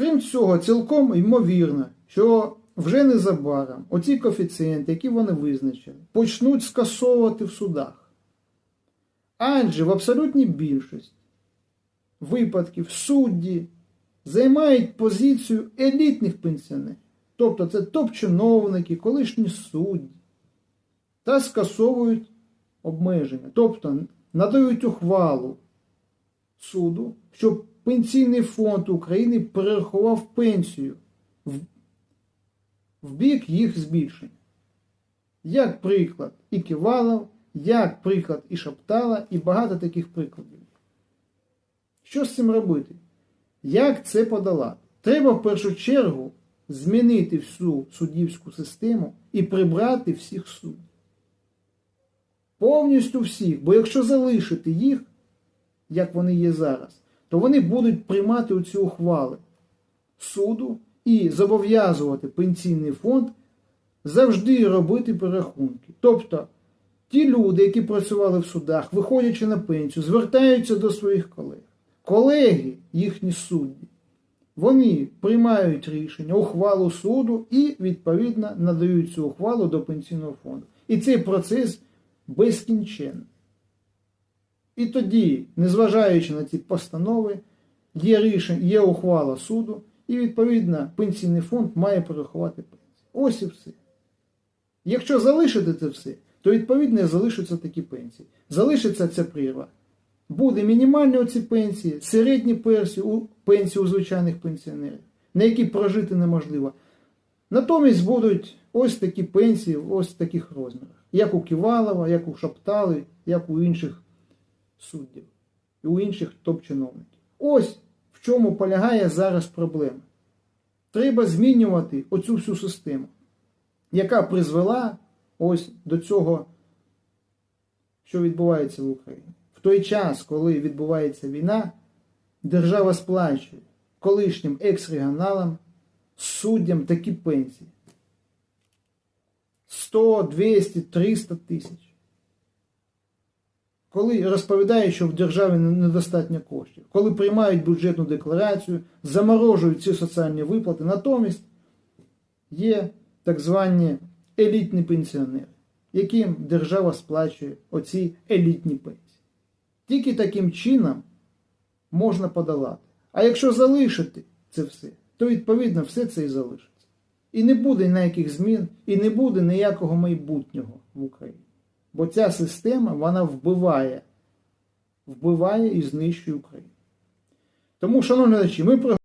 Крім цього, цілком ймовірно, що вже незабаром оці коефіцієнти, які вони визначили, почнуть скасовувати в судах. Адже в абсолютній більшості випадків судді займають позицію елітних пенсіонерів, тобто це топ-чиновники, колишні судді, та скасовують обмеження, тобто надають ухвалу суду, щоб Пенсійний фонд України перерахував пенсію в, в бік їх збільшення. Як приклад і Ківалов, як приклад і Шаптала, і багато таких прикладів. Що з цим робити? Як це подолати? Треба в першу чергу змінити всю суддівську систему і прибрати всіх суддів. Повністю всіх, бо якщо залишити їх, як вони є зараз, то вони будуть приймати оці ухвали суду і зобов'язувати пенсійний фонд завжди робити перерахунки. Тобто ті люди, які працювали в судах, виходячи на пенсію, звертаються до своїх колег. Колеги, їхні судді, вони приймають рішення, ухвалу суду і, відповідно, надають цю ухвалу до пенсійного фонду. І цей процес безкінченний. І тоді, незважаючи на ці постанови, є рішення, є ухвала суду, і відповідно пенсійний фонд має перерахувати пенсію. Ось і все. Якщо залишити це все, то відповідно залишаться такі пенсії. Залишиться ця прірва. Буде мінімальні оці пенсії, середні пенсії у, пенсії у звичайних пенсіонерів, на які прожити неможливо. Натомість будуть ось такі пенсії, ось в таких розмірах. Як у Ківалова, як у Шаптали, як у інших суддів і у інших топ-чиновників. Ось в чому полягає зараз проблема. Треба змінювати оцю всю систему, яка призвела ось до цього, що відбувається в Україні. В той час, коли відбувається війна, держава сплачує колишнім екс-регіоналам, суддям такі пенсії. 100, 200, 300 тисяч коли розповідають, що в державі недостатньо коштів, коли приймають бюджетну декларацію, заморожують ці соціальні виплати, натомість є так звані елітні пенсіонери, яким держава сплачує оці елітні пенсії. Тільки таким чином можна подолати. А якщо залишити це все, то відповідно все це і залишиться. І не буде ніяких змін, і не буде ніякого майбутнього в Україні. Бо ця система вона вбиває, вбиває і знищує Україну. Тому, шановні глядачі, ми